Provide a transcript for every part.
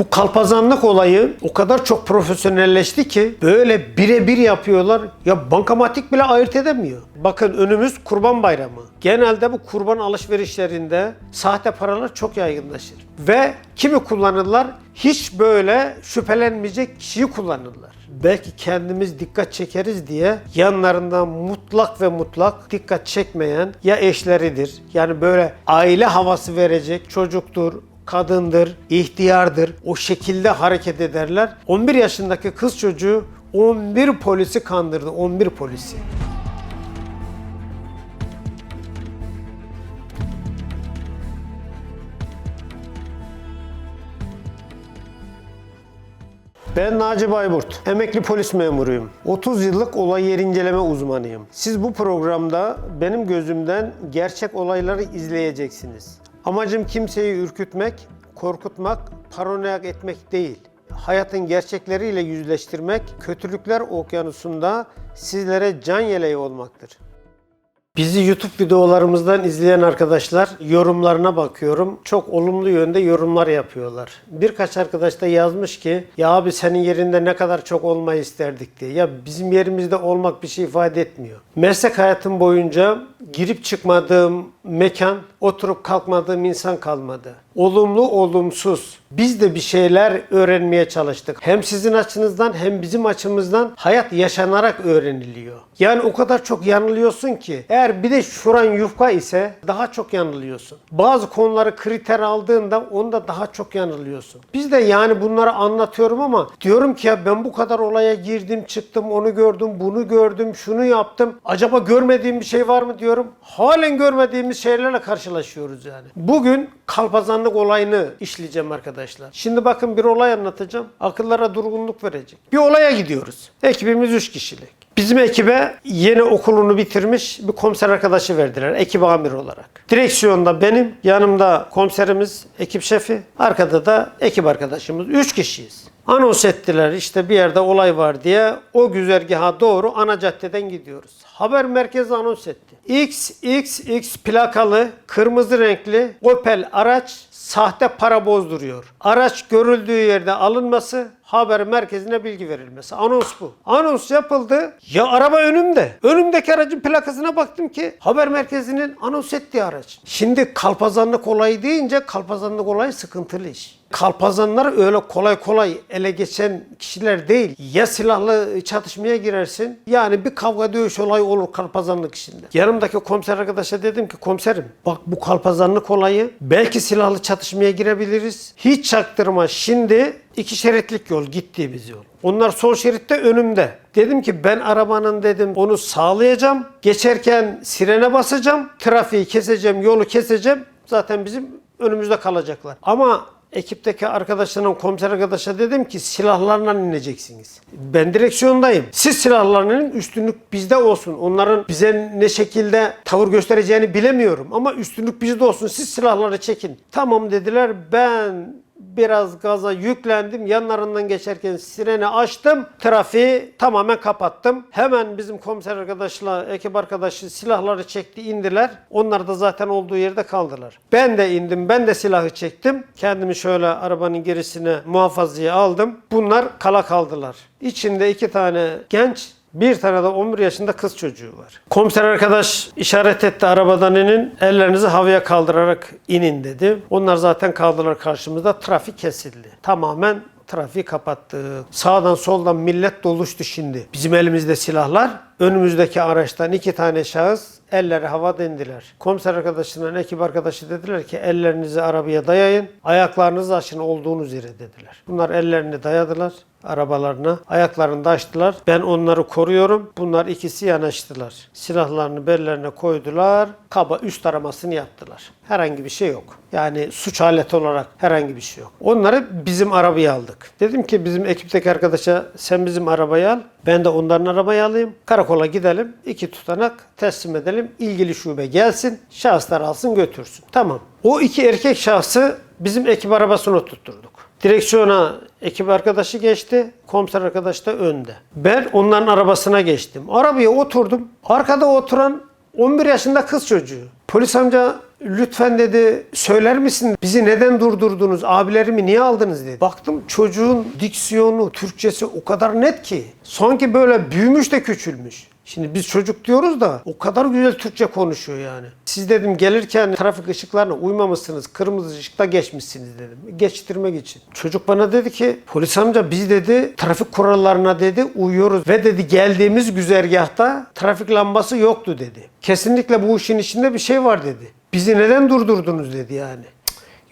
Bu kalpazanlık olayı o kadar çok profesyonelleşti ki böyle birebir yapıyorlar. Ya bankamatik bile ayırt edemiyor. Bakın önümüz Kurban Bayramı. Genelde bu kurban alışverişlerinde sahte paralar çok yaygınlaşır. Ve kimi kullanırlar? Hiç böyle şüphelenmeyecek kişiyi kullanırlar. Belki kendimiz dikkat çekeriz diye yanlarından mutlak ve mutlak dikkat çekmeyen ya eşleridir. Yani böyle aile havası verecek çocuktur, kadındır, ihtiyardır. O şekilde hareket ederler. 11 yaşındaki kız çocuğu 11 polisi kandırdı. 11 polisi. Ben Naci Bayburt, emekli polis memuruyum. 30 yıllık olay yer inceleme uzmanıyım. Siz bu programda benim gözümden gerçek olayları izleyeceksiniz. Amacım kimseyi ürkütmek, korkutmak, paranoyak etmek değil. Hayatın gerçekleriyle yüzleştirmek, kötülükler okyanusunda sizlere can yeleği olmaktır. Bizi YouTube videolarımızdan izleyen arkadaşlar yorumlarına bakıyorum. Çok olumlu yönde yorumlar yapıyorlar. Birkaç arkadaş da yazmış ki ya abi senin yerinde ne kadar çok olmayı isterdik diye. Ya bizim yerimizde olmak bir şey ifade etmiyor. Meslek hayatım boyunca girip çıkmadığım mekan, oturup kalkmadığım insan kalmadı. Olumlu olumsuz. Biz de bir şeyler öğrenmeye çalıştık. Hem sizin açınızdan hem bizim açımızdan hayat yaşanarak öğreniliyor. Yani o kadar çok yanılıyorsun ki eğer bir de şuran yufka ise daha çok yanılıyorsun. Bazı konuları kriter aldığında onda daha çok yanılıyorsun. Biz de yani bunları anlatıyorum ama diyorum ki ya ben bu kadar olaya girdim çıktım onu gördüm bunu gördüm şunu yaptım. Acaba görmediğim bir şey var mı diyorum. Halen görmediğimiz şeylerle karşılaşıyoruz yani. Bugün kalpazanlık olayını işleyeceğim arkadaşlar. Şimdi bakın bir olay anlatacağım. Akıllara durgunluk verecek. Bir olaya gidiyoruz. Ekibimiz 3 kişilik. Bizim ekibe yeni okulunu bitirmiş bir komiser arkadaşı verdiler ekip amiri olarak. Direksiyonda benim, yanımda komiserimiz, ekip şefi, arkada da ekip arkadaşımız. 3 kişiyiz. Anons ettiler işte bir yerde olay var diye o güzergaha doğru ana caddeden gidiyoruz. Haber merkezi anons etti. XXX plakalı kırmızı renkli Opel araç sahte para bozduruyor. Araç görüldüğü yerde alınması, haber merkezine bilgi verilmesi. Anons bu. Anons yapıldı. Ya araba önümde. Önümdeki aracın plakasına baktım ki haber merkezinin anons ettiği araç. Şimdi kalpazanlık olayı deyince kalpazanlık olayı sıkıntılı iş. Kalpazanlar öyle kolay kolay ele geçen kişiler değil. Ya silahlı çatışmaya girersin yani bir kavga dövüş olayı olur kalpazanlık işinde. Yanımdaki komiser arkadaşa dedim ki komiserim bak bu kalpazanlık olayı belki silahlı çatışmaya girebiliriz. Hiç çaktırma şimdi iki şeritlik yol gittiğimiz yol. Onlar sol şeritte önümde. Dedim ki ben arabanın dedim onu sağlayacağım. Geçerken sirene basacağım. Trafiği keseceğim, yolu keseceğim. Zaten bizim önümüzde kalacaklar. Ama ekipteki arkadaşlarım, komiser arkadaşa dedim ki silahlarla ineceksiniz. Ben direksiyondayım. Siz silahlarla inin, üstünlük bizde olsun. Onların bize ne şekilde tavır göstereceğini bilemiyorum ama üstünlük bizde olsun. Siz silahları çekin. Tamam dediler. Ben biraz gaza yüklendim. Yanlarından geçerken sireni açtım. Trafiği tamamen kapattım. Hemen bizim komiser arkadaşla ekip arkadaşı silahları çekti indiler. Onlar da zaten olduğu yerde kaldılar. Ben de indim. Ben de silahı çektim. Kendimi şöyle arabanın gerisine muhafazaya aldım. Bunlar kala kaldılar. İçinde iki tane genç bir tane de 11 yaşında kız çocuğu var. Komiser arkadaş işaret etti arabadan inin. Ellerinizi havaya kaldırarak inin dedi. Onlar zaten kaldılar karşımızda. Trafik kesildi. Tamamen trafiği kapattık. Sağdan soldan millet doluştu şimdi. Bizim elimizde silahlar. Önümüzdeki araçtan iki tane şahıs elleri havada indiler. Komiser arkadaşından ekip arkadaşı dediler ki ellerinizi arabaya dayayın. Ayaklarınızı açın olduğunuz yere dediler. Bunlar ellerini dayadılar arabalarına. Ayaklarını da açtılar. Ben onları koruyorum. Bunlar ikisi yanaştılar. Silahlarını bellerine koydular. Kaba üst aramasını yaptılar. Herhangi bir şey yok. Yani suç aleti olarak herhangi bir şey yok. Onları bizim arabaya aldık. Dedim ki bizim ekipteki arkadaşa sen bizim arabayı al. Ben de onların arabayı alayım. Karakola gidelim. iki tutanak teslim edelim. İlgili şube gelsin. Şahıslar alsın götürsün. Tamam. O iki erkek şahsı bizim ekip arabasına oturtturduk. Direksiyona ekip arkadaşı geçti. Komiser arkadaş da önde. Ben onların arabasına geçtim. Arabaya oturdum. Arkada oturan 11 yaşında kız çocuğu. Polis amca lütfen dedi söyler misin bizi neden durdurdunuz abilerimi niye aldınız dedi. Baktım çocuğun diksiyonu Türkçesi o kadar net ki sanki böyle büyümüş de küçülmüş. Şimdi biz çocuk diyoruz da o kadar güzel Türkçe konuşuyor yani. Siz dedim gelirken trafik ışıklarına uymamışsınız, kırmızı ışıkta geçmişsiniz dedim. Geçtirmek için. Çocuk bana dedi ki polis amca biz dedi trafik kurallarına dedi uyuyoruz ve dedi geldiğimiz güzergahta trafik lambası yoktu dedi. Kesinlikle bu işin içinde bir şey var dedi. Bizi neden durdurdunuz dedi yani.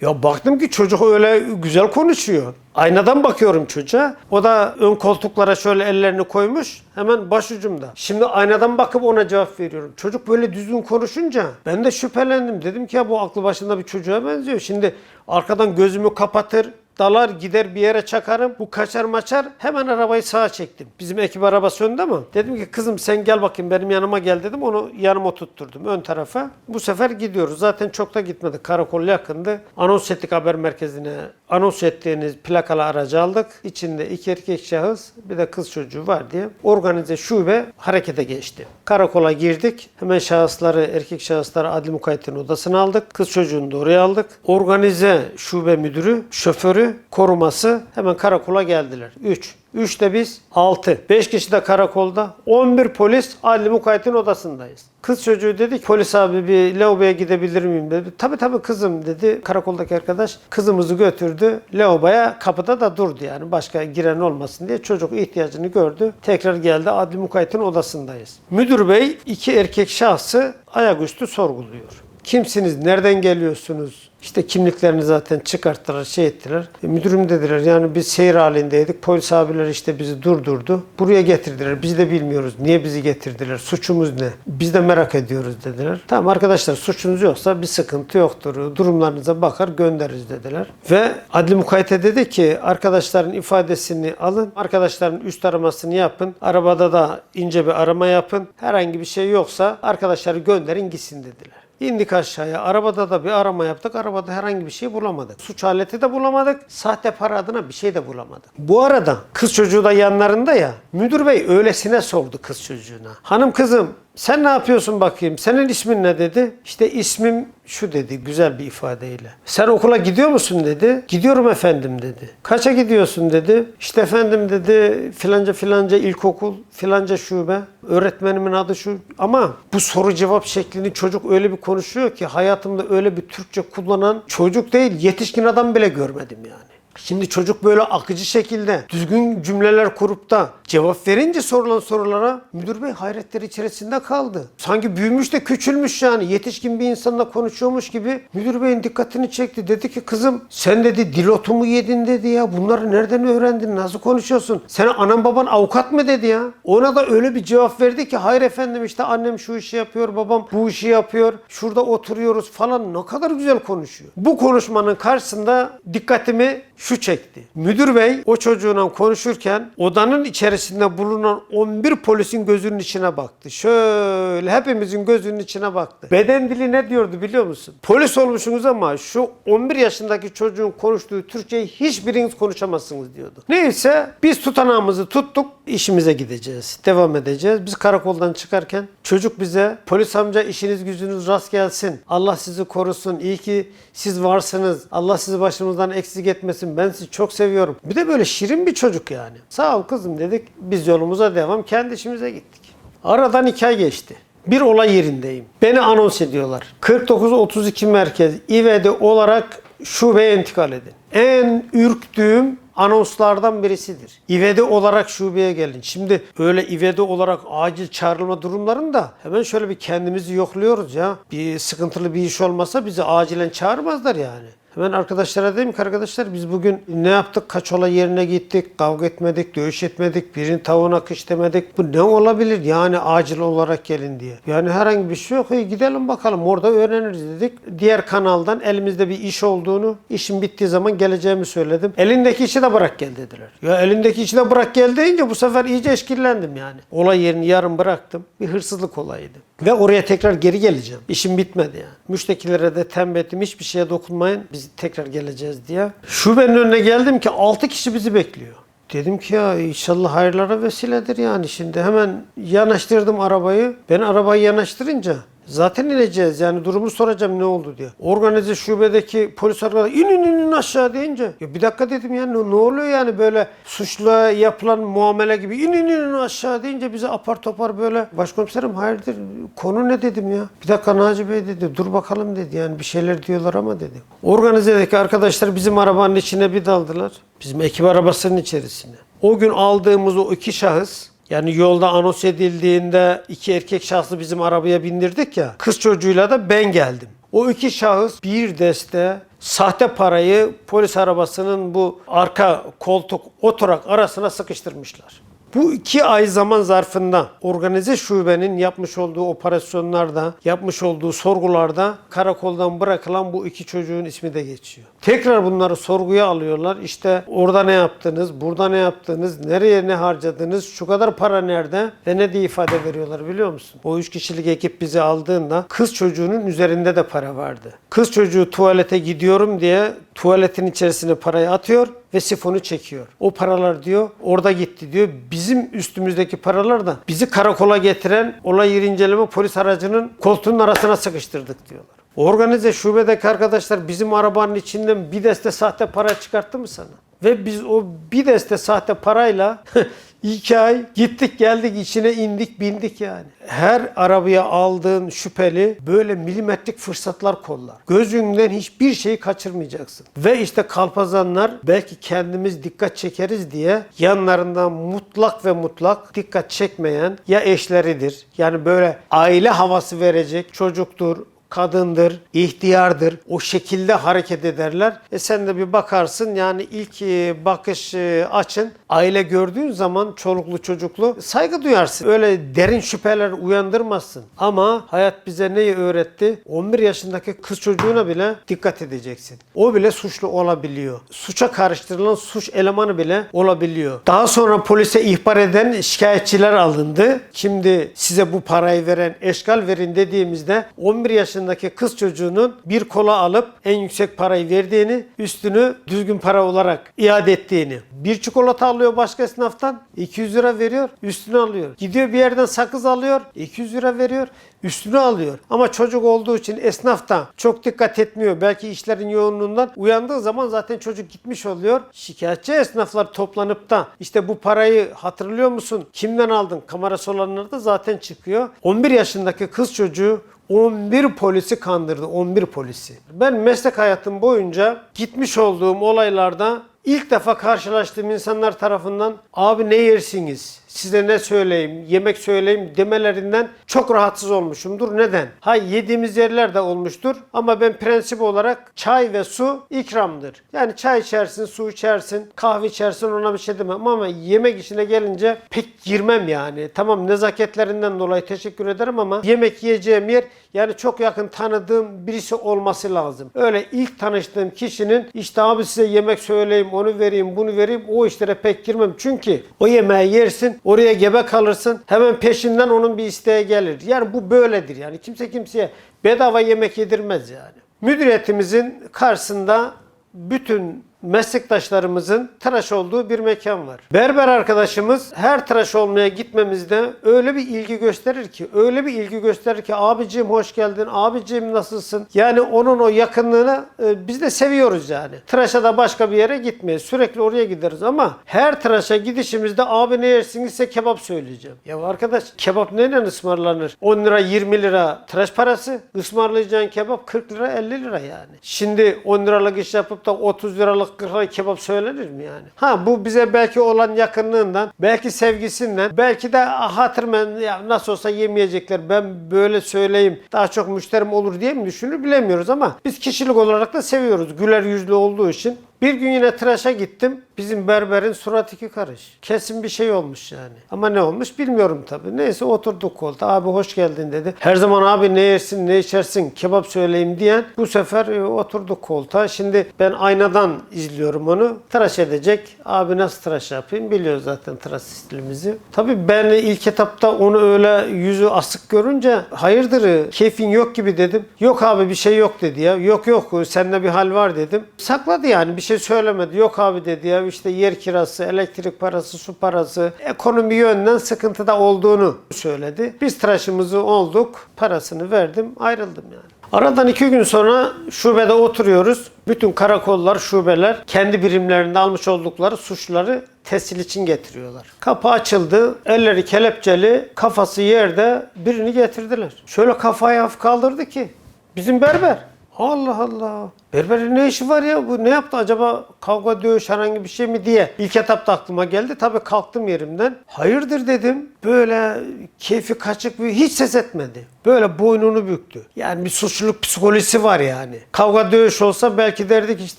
Ya baktım ki çocuk öyle güzel konuşuyor. Aynadan bakıyorum çocuğa. O da ön koltuklara şöyle ellerini koymuş. Hemen başucumda. Şimdi aynadan bakıp ona cevap veriyorum. Çocuk böyle düzgün konuşunca ben de şüphelendim. Dedim ki ya bu aklı başında bir çocuğa benziyor. Şimdi arkadan gözümü kapatır, dalar gider bir yere çakarım. Bu kaçar maçar hemen arabayı sağa çektim. Bizim ekip arabası önde ama. Dedim ki kızım sen gel bakayım benim yanıma gel dedim. Onu yanıma tutturdum ön tarafa. Bu sefer gidiyoruz. Zaten çok da gitmedik. Karakol yakındı. Anons ettik haber merkezine. Anons ettiğiniz plakalı aracı aldık. İçinde iki erkek şahıs bir de kız çocuğu var diye. Organize şube harekete geçti. Karakola girdik. Hemen şahısları, erkek şahısları adli mukayyetin odasına aldık. Kız çocuğunu da oraya aldık. Organize şube müdürü, şoförü, koruması hemen karakola geldiler. 3. 3 de biz 6. 5 kişi de karakolda. 11 polis adli mukayyetin odasındayız. Kız çocuğu dedi ki polis abi bir lavaboya gidebilir miyim dedi. Tabii tabii kızım dedi. Karakoldaki arkadaş kızımızı götürdü. Lavaboya kapıda da durdu yani başka giren olmasın diye. Çocuk ihtiyacını gördü. Tekrar geldi adli mukayyetin odasındayız. Müdür bey iki erkek şahsı ayaküstü sorguluyor. Kimsiniz? Nereden geliyorsunuz? İşte kimliklerini zaten çıkarttılar, şey ettiler. E, müdürüm dediler yani biz seyir halindeydik. Polis abiler işte bizi durdurdu. Buraya getirdiler. Biz de bilmiyoruz. Niye bizi getirdiler? Suçumuz ne? Biz de merak ediyoruz dediler. Tamam arkadaşlar suçunuz yoksa bir sıkıntı yoktur. Durumlarınıza bakar göndeririz dediler. Ve adli mukayyete dedi ki arkadaşların ifadesini alın. Arkadaşların üst aramasını yapın. Arabada da ince bir arama yapın. Herhangi bir şey yoksa arkadaşları gönderin gitsin dediler. İndik aşağıya. Arabada da bir arama yaptık. Arabada herhangi bir şey bulamadık. Suç aleti de bulamadık. Sahte para adına bir şey de bulamadık. Bu arada kız çocuğu da yanlarında ya. Müdür bey öylesine sordu kız çocuğuna. Hanım kızım sen ne yapıyorsun bakayım? Senin ismin ne dedi? İşte ismim şu dedi güzel bir ifadeyle. Sen okula gidiyor musun dedi. Gidiyorum efendim dedi. Kaça gidiyorsun dedi. İşte efendim dedi filanca filanca ilkokul filanca şube. Öğretmenimin adı şu. Ama bu soru cevap şeklini çocuk öyle bir konuşuyor ki hayatımda öyle bir Türkçe kullanan çocuk değil yetişkin adam bile görmedim yani. Şimdi çocuk böyle akıcı şekilde düzgün cümleler kurup da cevap verince sorulan sorulara müdür bey hayretler içerisinde kaldı. Sanki büyümüş de küçülmüş yani yetişkin bir insanla konuşuyormuş gibi müdür beyin dikkatini çekti. Dedi ki kızım sen dedi dilotu mu yedin dedi ya bunları nereden öğrendin nasıl konuşuyorsun? Senin anan baban avukat mı dedi ya? Ona da öyle bir cevap verdi ki hayır efendim işte annem şu işi yapıyor babam bu işi yapıyor şurada oturuyoruz falan ne kadar güzel konuşuyor. Bu konuşmanın karşısında dikkatimi şu çekti. Müdür bey o çocuğuna konuşurken odanın içerisinde bulunan 11 polisin gözünün içine baktı. Şöyle hepimizin gözünün içine baktı. Beden dili ne diyordu biliyor musun? Polis olmuşsunuz ama şu 11 yaşındaki çocuğun konuştuğu Türkçeyi hiçbiriniz konuşamazsınız diyordu. Neyse biz tutanağımızı tuttuk işimize gideceğiz. Devam edeceğiz. Biz karakoldan çıkarken çocuk bize polis amca işiniz gücünüz rast gelsin. Allah sizi korusun. İyi ki siz varsınız. Allah sizi başımızdan eksik etmesin. Ben sizi çok seviyorum. Bir de böyle şirin bir çocuk yani. Sağ ol kızım dedik. Biz yolumuza devam. Kendi işimize gittik. Aradan iki ay geçti. Bir olay yerindeyim. Beni anons ediyorlar. 49-32 merkez İVD olarak şubeye intikal edin. En ürktüğüm anonslardan birisidir. İvede olarak şubeye gelin. Şimdi öyle ivede olarak acil çağrılma durumlarında hemen şöyle bir kendimizi yokluyoruz ya. Bir sıkıntılı bir iş olmasa bizi acilen çağırmazlar yani. Hemen arkadaşlara dedim ki arkadaşlar biz bugün ne yaptık? Kaç olay yerine gittik, kavga etmedik, dövüş etmedik, birinin tavuğuna kış demedik. Bu ne olabilir? Yani acil olarak gelin diye. Yani herhangi bir şey yok. E, gidelim bakalım orada öğreniriz dedik. Diğer kanaldan elimizde bir iş olduğunu, işin bittiği zaman geleceğimi söyledim. Elindeki işi de bırak gel dediler. Ya elindeki işi de bırak gel deyince bu sefer iyice eşkillendim yani. Olay yerini yarım bıraktım. Bir hırsızlık olayıydı. Ve oraya tekrar geri geleceğim. İşim bitmedi yani. Müştekilere de tembih ettim. Hiçbir şeye dokunmayın. Biz tekrar geleceğiz diye. Şubenin önüne geldim ki 6 kişi bizi bekliyor. Dedim ki ya inşallah hayırlara vesiledir yani şimdi. Hemen yanaştırdım arabayı. Ben arabayı yanaştırınca Zaten ineceğiz yani durumu soracağım ne oldu diye. Organize şubedeki polis arkadaş in in in in aşağı deyince. Ya bir dakika dedim ya ne, ne oluyor yani böyle suçluya yapılan muamele gibi in in in aşağı deyince bize apar topar böyle. Başkomiserim hayırdır konu ne dedim ya. Bir dakika Naci Bey dedi dur bakalım dedi yani bir şeyler diyorlar ama dedi. Organizedeki arkadaşlar bizim arabanın içine bir daldılar. Bizim ekip arabasının içerisine. O gün aldığımız o iki şahıs yani yolda anons edildiğinde iki erkek şahsı bizim arabaya bindirdik ya. Kız çocuğuyla da ben geldim. O iki şahıs bir deste sahte parayı polis arabasının bu arka koltuk oturak arasına sıkıştırmışlar. Bu iki ay zaman zarfında organize şubenin yapmış olduğu operasyonlarda, yapmış olduğu sorgularda karakoldan bırakılan bu iki çocuğun ismi de geçiyor. Tekrar bunları sorguya alıyorlar. İşte orada ne yaptınız, burada ne yaptınız, nereye ne harcadınız, şu kadar para nerede ve ne diye ifade veriyorlar biliyor musun? O üç kişilik ekip bizi aldığında kız çocuğunun üzerinde de para vardı. Kız çocuğu tuvalete gidiyorum diye tuvaletin içerisine parayı atıyor ve sifonu çekiyor. O paralar diyor orada gitti diyor. Bizim üstümüzdeki paralar da bizi karakola getiren olay yeri inceleme polis aracının koltuğunun arasına sıkıştırdık diyorlar. Organize şubedeki arkadaşlar bizim arabanın içinden bir deste sahte para çıkarttı mı sana? Ve biz o bir deste sahte parayla iki ay gittik geldik içine indik bindik yani. Her arabaya aldığın şüpheli böyle milimetrik fırsatlar kollar. Gözünden hiçbir şeyi kaçırmayacaksın. Ve işte kalpazanlar belki kendimiz dikkat çekeriz diye yanlarından mutlak ve mutlak dikkat çekmeyen ya eşleridir. Yani böyle aile havası verecek çocuktur, kadındır, ihtiyardır. O şekilde hareket ederler. E sen de bir bakarsın yani ilk e, bakış e, açın aile gördüğün zaman çoluklu çocuklu saygı duyarsın. Öyle derin şüpheler uyandırmazsın. Ama hayat bize neyi öğretti? 11 yaşındaki kız çocuğuna bile dikkat edeceksin. O bile suçlu olabiliyor. Suça karıştırılan suç elemanı bile olabiliyor. Daha sonra polise ihbar eden şikayetçiler alındı. Şimdi size bu parayı veren eşgal verin dediğimizde 11 yaşındaki kız çocuğunun bir kola alıp en yüksek parayı verdiğini, üstünü düzgün para olarak iade ettiğini. Bir çikolata alıyor başka esnaftan 200 lira veriyor, üstünü alıyor. Gidiyor bir yerden sakız alıyor, 200 lira veriyor, üstünü alıyor. Ama çocuk olduğu için esnaf da çok dikkat etmiyor. Belki işlerin yoğunluğundan uyandığı zaman zaten çocuk gitmiş oluyor. Şikayetçi esnaflar toplanıp da işte bu parayı hatırlıyor musun? Kimden aldın? Kamerası olanlar da zaten çıkıyor. 11 yaşındaki kız çocuğu 11 polisi kandırdı. 11 polisi. Ben meslek hayatım boyunca gitmiş olduğum olaylarda ilk defa karşılaştığım insanlar tarafından abi ne yersiniz? Size ne söyleyeyim, yemek söyleyeyim demelerinden çok rahatsız olmuşumdur. Neden? Ha yediğimiz yerler de olmuştur ama ben prensip olarak çay ve su ikramdır. Yani çay içersin, su içersin, kahve içersin ona bir şey demem ama yemek işine gelince pek girmem yani. Tamam nezaketlerinden dolayı teşekkür ederim ama yemek yiyeceğim yer yani çok yakın tanıdığım birisi olması lazım. Öyle ilk tanıştığım kişinin işte abi size yemek söyleyeyim, onu vereyim, bunu vereyim o işlere pek girmem. Çünkü o yemeği yersin, oraya gebe kalırsın. Hemen peşinden onun bir isteği gelir. Yani bu böyledir yani. Kimse kimseye bedava yemek yedirmez yani. Müdüriyetimizin karşısında bütün meslektaşlarımızın tıraş olduğu bir mekan var. Berber arkadaşımız her tıraş olmaya gitmemizde öyle bir ilgi gösterir ki, öyle bir ilgi gösterir ki abicim hoş geldin, abicim nasılsın? Yani onun o yakınlığını e, biz de seviyoruz yani. Tıraşa da başka bir yere gitmeyiz. Sürekli oraya gideriz ama her tıraşa gidişimizde abi ne yersiniz ise kebap söyleyeceğim. Ya arkadaş kebap neyle ısmarlanır? 10 lira 20 lira tıraş parası. Ismarlayacağın kebap 40 lira 50 lira yani. Şimdi 10 liralık iş yapıp da 30 liralık 40 liralık kebap söylenir mi yani? Ha bu bize belki olan yakınlığından, belki sevgisinden, belki de hatırmen ya nasıl olsa yemeyecekler ben böyle söyleyeyim daha çok müşterim olur diye mi düşünür bilemiyoruz ama biz kişilik olarak da seviyoruz. Güler yüzlü olduğu için. Bir gün yine tıraşa gittim. Bizim berberin surat iki karış. Kesin bir şey olmuş yani. Ama ne olmuş bilmiyorum tabii. Neyse oturduk koltuğa. Abi hoş geldin dedi. Her zaman abi ne yersin ne içersin kebap söyleyeyim diyen bu sefer e, oturduk koltuğa. Şimdi ben aynadan izliyorum onu. Tıraş edecek. Abi nasıl tıraş yapayım biliyor zaten tıraş stilimizi. Tabii ben ilk etapta onu öyle yüzü asık görünce hayırdır keyfin yok gibi dedim. Yok abi bir şey yok dedi ya. Yok yok sende bir hal var dedim. Sakladı yani bir şey söylemedi. Yok abi dedi ya işte yer kirası, elektrik parası, su parası, ekonomi yönden sıkıntıda olduğunu söyledi. Biz tıraşımızı olduk, parasını verdim, ayrıldım yani. Aradan iki gün sonra şubede oturuyoruz. Bütün karakollar, şubeler kendi birimlerinde almış oldukları suçları tescil için getiriyorlar. Kapı açıldı, elleri kelepçeli, kafası yerde birini getirdiler. Şöyle kafayı hafif kaldırdı ki bizim berber. Allah Allah. Berberin ne işi var ya? Bu ne yaptı acaba? Kavga, dövüş herhangi bir şey mi diye. İlk etapta aklıma geldi. Tabii kalktım yerimden. Hayırdır dedim. Böyle keyfi kaçık bir hiç ses etmedi. Böyle boynunu büktü. Yani bir suçluluk psikolojisi var yani. Kavga dövüş olsa belki derdik işte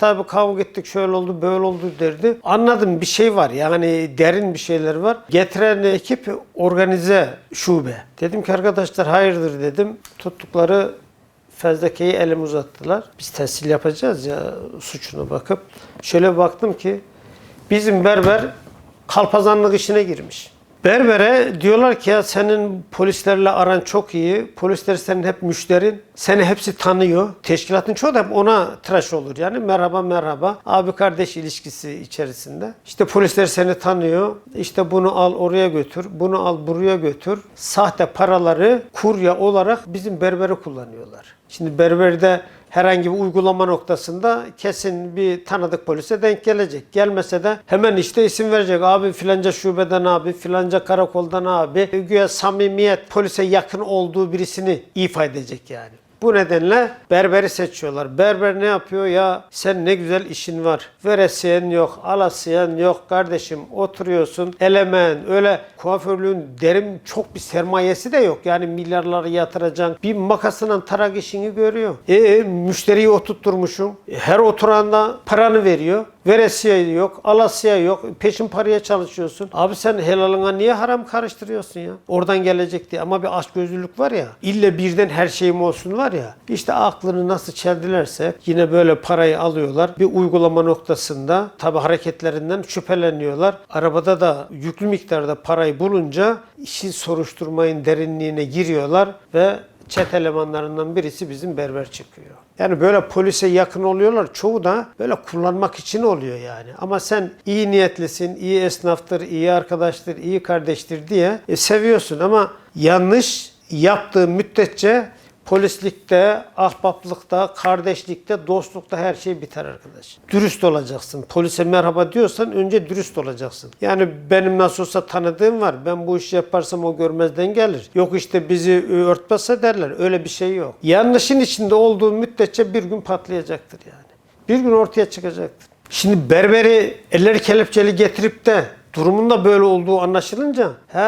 tabii kavga ettik şöyle oldu böyle oldu derdi. Anladım bir şey var yani derin bir şeyler var. Getiren ekip organize şube. Dedim ki arkadaşlar hayırdır dedim. Tuttukları fezlekeyi elime uzattılar. Biz tescil yapacağız ya suçuna bakıp. Şöyle baktım ki bizim berber kalpazanlık işine girmiş. Berbere diyorlar ki ya senin polislerle aran çok iyi. Polisler senin hep müşterin. Seni hepsi tanıyor. Teşkilatın çoğu da hep ona tıraş olur. Yani merhaba merhaba. Abi kardeş ilişkisi içerisinde. İşte polisler seni tanıyor. İşte bunu al oraya götür. Bunu al buraya götür. Sahte paraları kurye olarak bizim berberi kullanıyorlar. Şimdi berberde herhangi bir uygulama noktasında kesin bir tanıdık polise denk gelecek. Gelmese de hemen işte isim verecek. Abi filanca şubeden abi, filanca karakoldan abi. Güya samimiyet polise yakın olduğu birisini ifa edecek yani. Bu nedenle berberi seçiyorlar. Berber ne yapıyor? Ya sen ne güzel işin var. Veresiyen yok, alasıyan yok. Kardeşim oturuyorsun. Elemen öyle kuaförlüğün derin çok bir sermayesi de yok. Yani milyarları yatıracaksın. Bir makasından tarak işini görüyor. E müşteriyi oturtturmuşum. Her oturanda paranı veriyor. Veresiye yok, alasya yok. Peşin paraya çalışıyorsun. Abi sen helalına niye haram karıştırıyorsun ya? Oradan gelecek diye. Ama bir açgözlülük var ya. İlle birden her şeyim olsun var ya. İşte aklını nasıl çeldilerse yine böyle parayı alıyorlar. Bir uygulama noktasında tabi hareketlerinden şüpheleniyorlar. Arabada da yüklü miktarda parayı bulunca işin soruşturmayın derinliğine giriyorlar ve çet elemanlarından birisi bizim berber çıkıyor. Yani böyle polise yakın oluyorlar. Çoğu da böyle kullanmak için oluyor yani. Ama sen iyi niyetlisin, iyi esnaftır, iyi arkadaştır, iyi kardeştir diye e, seviyorsun ama yanlış yaptığı müddetçe polislikte, ahbaplıkta, kardeşlikte, dostlukta her şey biter arkadaş. Dürüst olacaksın. Polise merhaba diyorsan önce dürüst olacaksın. Yani benim nasıl olsa tanıdığım var. Ben bu işi yaparsam o görmezden gelir. Yok işte bizi örtbase derler. Öyle bir şey yok. Yanlışın içinde olduğu müddetçe bir gün patlayacaktır yani. Bir gün ortaya çıkacaktır. Şimdi berberi elleri kelepçeli getirip de durumun da böyle olduğu anlaşılınca he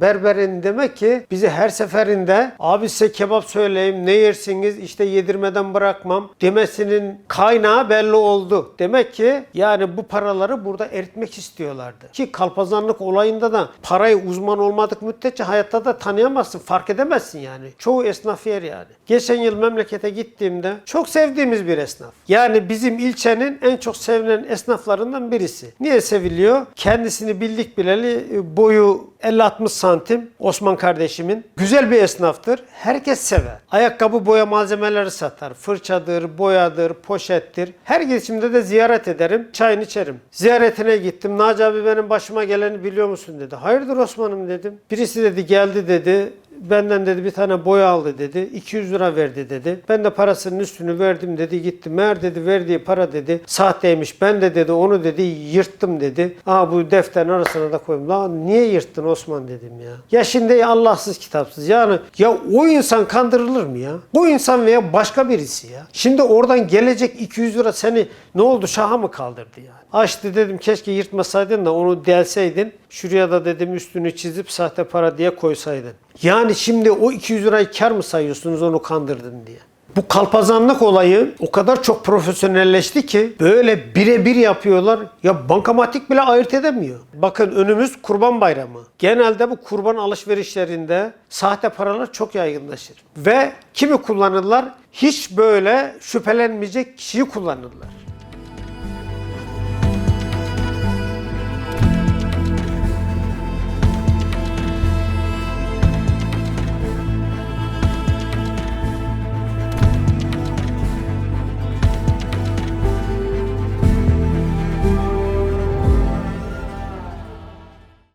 berberin demek ki bizi her seferinde abi size kebap söyleyeyim ne yersiniz işte yedirmeden bırakmam demesinin kaynağı belli oldu. Demek ki yani bu paraları burada eritmek istiyorlardı. Ki kalpazanlık olayında da parayı uzman olmadık müddetçe hayatta da tanıyamazsın fark edemezsin yani. Çoğu esnaf yer yani. Geçen yıl memlekete gittiğimde çok sevdiğimiz bir esnaf. Yani bizim ilçenin en çok sevilen esnaflarından birisi. Niye seviliyor? Kendisini bildik bileli e, boyu 50-60 santim Osman kardeşimin. Güzel bir esnaftır. Herkes sever. Ayakkabı boya malzemeleri satar. Fırçadır, boyadır, poşettir. Her geçimde de ziyaret ederim. Çayını içerim. Ziyaretine gittim. Naci abi benim başıma geleni biliyor musun dedi. Hayırdır Osman'ım dedim. Birisi dedi geldi dedi. Benden dedi bir tane boya aldı dedi. 200 lira verdi dedi. Ben de parasının üstünü verdim dedi. Gitti. Meğer dedi verdiği para dedi. Sahteymiş. Ben de dedi onu dedi yırttım dedi. Aa bu defterin arasına da koydum. Lan niye yırttın Osman dedim ya. Ya şimdi Allahsız kitapsız. Yani ya o insan kandırılır mı ya? Bu insan veya başka birisi ya. Şimdi oradan gelecek 200 lira seni ne oldu şaha mı kaldırdı yani? Açtı dedim keşke yırtmasaydın da onu delseydin. Şuraya da dedim üstünü çizip sahte para diye koysaydın. Yani şimdi o 200 lirayı kar mı sayıyorsunuz onu kandırdın diye. Bu kalpazanlık olayı o kadar çok profesyonelleşti ki böyle birebir yapıyorlar. Ya bankamatik bile ayırt edemiyor. Bakın önümüz kurban bayramı. Genelde bu kurban alışverişlerinde sahte paralar çok yaygınlaşır. Ve kimi kullanırlar? Hiç böyle şüphelenmeyecek kişiyi kullanırlar.